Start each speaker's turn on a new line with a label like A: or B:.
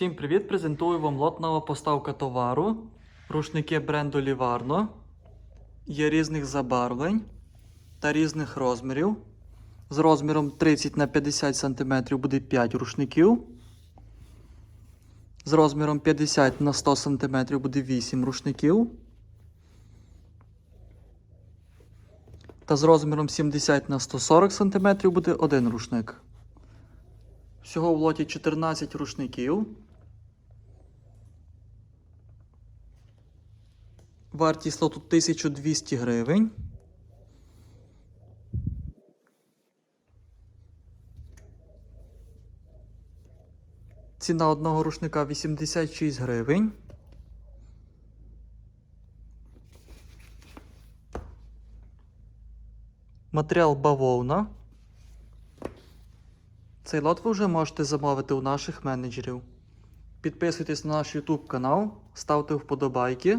A: Всім привіт! Презентую вам лот нова поставка товару. Рушники бренду Livarno. Є різних забарвлень та різних розмірів. З розміром 30 на 50 см буде 5 рушників. З розміром 50 на 100 см буде 8 рушників. Та з розміром 70 на 140 см буде один рушник. Всього в лоті 14 рушників. Вартість лоту 1200 гривень. Ціна одного рушника 86 гривень. Матеріал бавовна. Цей лот ви вже можете замовити у наших менеджерів. Підписуйтесь на наш YouTube канал, ставте вподобайки.